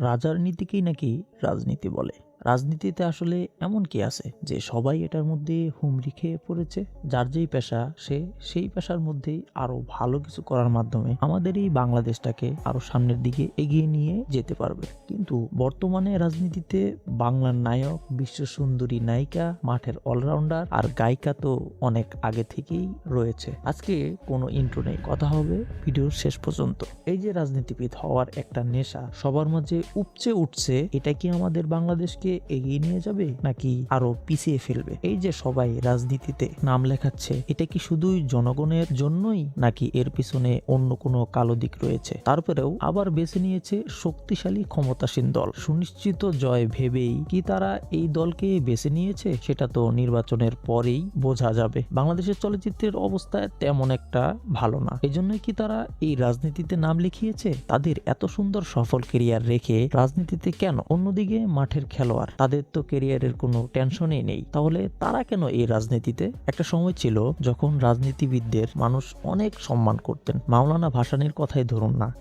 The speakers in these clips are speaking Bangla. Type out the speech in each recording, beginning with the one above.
রাজার নীতিকেই নাকি রাজনীতি বলে। রাজনীতিতে আসলে এমন কি আছে যে সবাই এটার মধ্যে হুমড়ি খেয়ে পড়েছে? যার যেই পেশা, সে সেই পেশার মধ্যেই আরও ভালো কিছু করার মাধ্যমে আমাদের এই বাংলাদেশটাকে আরও সামনের দিকে এগিয়ে নিয়ে যেতে পারবে। কিন্তু বর্তমানে রাজনীতিতে বাংলার নায়ক, বিশ্ব সুন্দরী নায়িকা, মাঠের অলরাউন্ডার আর গায়িকা তো অনেক আগে থেকেই রয়েছে। আজকে কোনো ইন্ট্রো নেই, কথা হবে ভিডিওর শেষ পর্যন্ত। এই যে রাজনীতিবিদ হওয়ার একটা নেশা, সবার মাঝে উপচে উঠছে, এটা কি আমাদের বাংলাদেশকে এগিয়ে নিয়ে যাবে নাকি আরও পিছিয়ে ফেলবে? এই যে সবাই রাজনীতিতে নাম লেখাচ্ছে, এটা কি শুধুই জনগণের জন্যই নাকি এর পিছনে অন্য কোনো কালো দিক রয়েছে? তারপরেও আবার বেছে নিয়েছে শক্তিশালী, ক্ষমতাসীন দল। সুনিশ্চিত জয় ভেবেই কি তারা এই দলকে বেছে নিয়েছে, সেটা তো নির্বাচনের পরেই বোঝা যাবে। বাংলাদেশের চলচ্চিত্রের অবস্থা তেমন একটা ভালো না। এজন্যই কি তারা এই রাজনীতিতে নাম লিখিয়েছে? তাদের এত সুন্দর সফল কেরিয়ার রেখে রাজনীতিতে কেন? অন্যদিকে মাঠের খেলোয়াড় তাদের তো কেরিয়ারের কোনো টেনশনই নেই। তাহলে তারা কেন এই রাজনীতিতে? একটা সময় ছিল যখন রাজনীতিবিদদের মানুষ অনেক সম্মান করতেন। মাওলানা ভাসানির কথাই ধরুন না।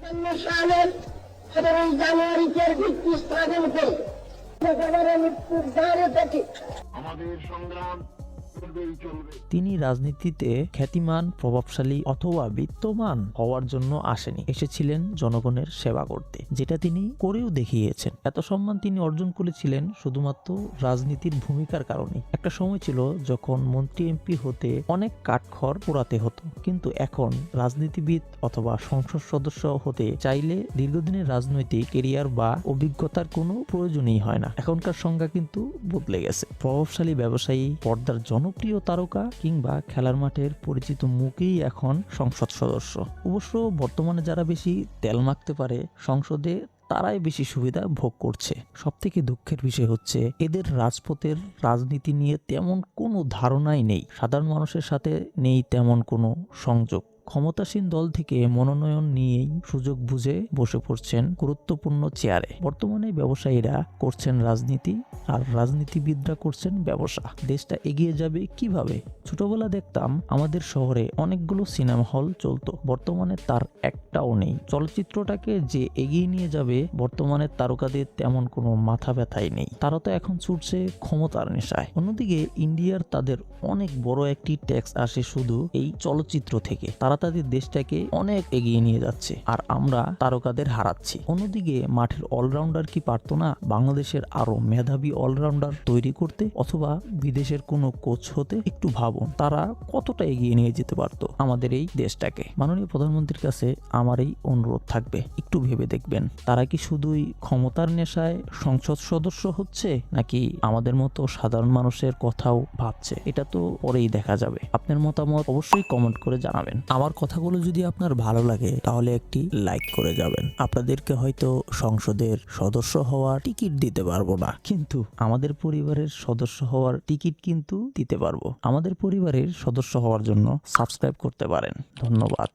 আমাদের সংগ্রাম তিনি রাজনীতিতে খ্যাতিমান, প্রভাবশালী অথবা বিত্তমান হওয়ার জন্য আসেনি। এসেছিলেন জনগণের সেবা করতে, যেটা তিনি করেও দেখিয়েছেন। এত সম্মান তিনি অর্জন করেছিলেন শুধুমাত্র রাজনীতির ভূমিকার কারণে একটা সময় ছিল যখন মন্ত্রী, এমপি হতে অনেক কাঠখড় পোড়াতে হতো। কিন্তু এখন রাজনীতিবিদ অথবা সংসদ সদস্য হতে চাইলে দীর্ঘদিনের রাজনৈতিক কেরিয়ার বা অভিজ্ঞতার কোনো প্রয়োজনই হয় না। এখনকার সংজ্ঞা কিন্তু বদলে গেছে। প্রভাবশালী ব্যবসায়ী পর্দার জনপ্রিয় তারকা কিংবা খেলার মাঠের পরিচিত মুখেই এখন সংসদ সদস্য। অবশ্য বর্তমানে যারা বেশি তেল মাখতে পারে সংসদে, তারাই বেশি সুবিধা ভোগ করছে। সব থেকে দুঃখের বিষয় হচ্ছে, এদের রাজপথের রাজনীতি নিয়ে তেমন কোনো ধারণাই নেই। সাধারণ মানুষের সাথে নেই তেমন কোনো সংযোগ। ক্ষমতাসীন দল থেকে মনোনয়ন নিয়েই সুযোগ বুঝে বসে পড়ছেন গুরুত্বপূর্ণ চেয়ারে। বর্তমানে ব্যবসায়ীরা করছেন রাজনীতি আর রাজনীতিবিদরা করছেন ব্যবসা। দেশটা এগিয়ে যাবে কীভাবে? ছোটবেলা দেখতাম আমাদের শহরে অনেকগুলো সিনেমা হল চলতো। বর্তমানে তার একটাও নেই। চলচ্চিত্রটাকে যে এগিয়ে নিয়ে যাবে, বর্তমানে তারকাদের তেমন কোনো মাথা ব্যথাই নেই। তারা তো এখন ছুটছে ক্ষমতার নেশায়। অন্যদিকে ইন্ডিয়ার তাদের অনেক বড় একটি ট্যাক্স আসে শুধু এই চলচ্চিত্র থেকে। তারা তাদের দেশটাকে অনেক এগিয়ে নিয়ে যাচ্ছে, আর আমরা তারকাদের হারাচ্ছি। অন্যদিকে মাঠের অলরাউন্ডার কি পারতো না বাংলাদেশের আরও মেধাবী অলরাউন্ডার তৈরি করতে অথবা বিদেশের কোনো কোচ হতে একটু ভাবুন, তারা কতটা এগিয়ে নিয়ে যেতে পারতো আমাদের এই দেশটাকে? মাননীয় প্রধানমন্ত্রীর কাছে আমার এই অনুরোধ থাকবে, একটু ভেবে দেখবেন। তারা কি শুধুই ক্ষমতার নেশায় সংসদ সদস্য হচ্ছে, নাকি আমাদের মতো সাধারণ মানুষের কথাও ভাবছে? এটা তো পরেই দেখা যাবে। আপনার মতামত অবশ্যই কমেন্ট করে জানাবেন। আমার কথাগুলো যদি আপনার ভালো লাগে, তাহলে একটি লাইক করে যাবেন। আপনাদেরকে হয়তো সংসদের সদস্য হওয়ার টিকিট দিতে পারব না, কিন্তু আমাদের পরিবারের সদস্য হওয়ার টিকিট কিন্তু দিতে পারব। আমাদের পরিবারের সদস্য হওয়ার জন্য সাবস্ক্রাইব করতে পারেন। ধন্যবাদ।